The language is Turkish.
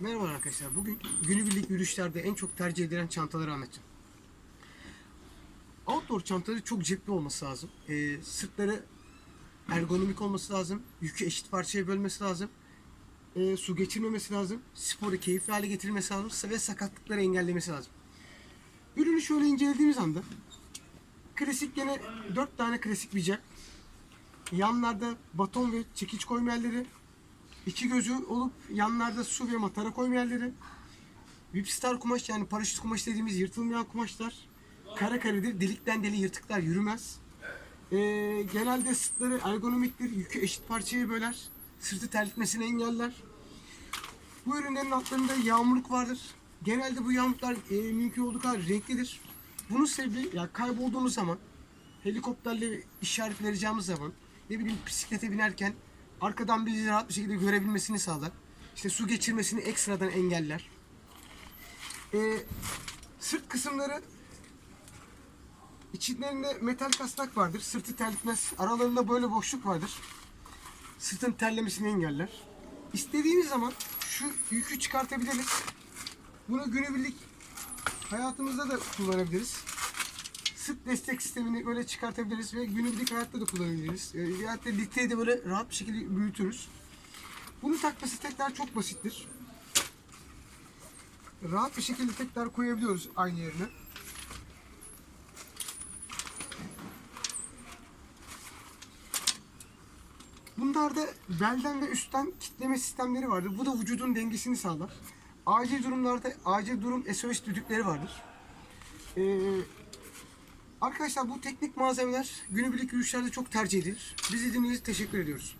Merhaba arkadaşlar. Bugün günübirlik yürüyüşlerde en çok tercih edilen çantaları anlatacağım. Outdoor çantaları çok cepli olması lazım. Ee, sırtları ergonomik olması lazım. Yükü eşit parçaya bölmesi lazım. Ee, su geçirmemesi lazım. Sporu keyifli hale getirmesi lazım. Ve sakatlıkları engellemesi lazım. Ürünü şöyle incelediğimiz anda klasik gene 4 tane klasik bir cep. Yanlarda baton ve çekiç koyma yerleri, İki gözü olup yanlarda su ve matara koyma yerleri. Whipstar kumaş yani paraşüt kumaş dediğimiz yırtılmayan kumaşlar. Kara karedir, delikten deli yırtıklar yürümez. Ee, genelde sırtları ergonomiktir, yükü eşit parçaya böler. Sırtı terletmesini engeller. Bu ürünlerin altlarında yağmurluk vardır. Genelde bu yağmurluklar e, mümkün olduğu kadar renklidir. Bunun sebebi ya kaybolduğunuz zaman, helikopterle işaret vereceğimiz zaman, ne bileyim bisiklete binerken arkadan bizi rahat bir şekilde görebilmesini sağlar. İşte su geçirmesini ekstradan engeller. Ee, sırt kısımları içlerinde metal kasnak vardır. Sırtı terletmez. Aralarında böyle boşluk vardır. Sırtın terlemesini engeller. İstediğimiz zaman şu yükü çıkartabiliriz. Bunu günübirlik hayatımızda da kullanabiliriz. Sırt destek sistemini böyle çıkartabiliriz ve günübirlik hayatta da kullanabiliriz. E, hatta litreyi de böyle rahat bir şekilde büyütürüz. Bunu takması tekrar çok basittir. Rahat bir şekilde tekrar koyabiliyoruz aynı yerine. Bunlarda belden ve üstten kitleme sistemleri vardır. Bu da vücudun dengesini sağlar. Acil durumlarda acil durum SOS düdükleri vardır. Ee, arkadaşlar bu teknik malzemeler günübirlik yürüyüşlerde çok tercih edilir. Bizi dinlediğiniz için teşekkür ediyoruz.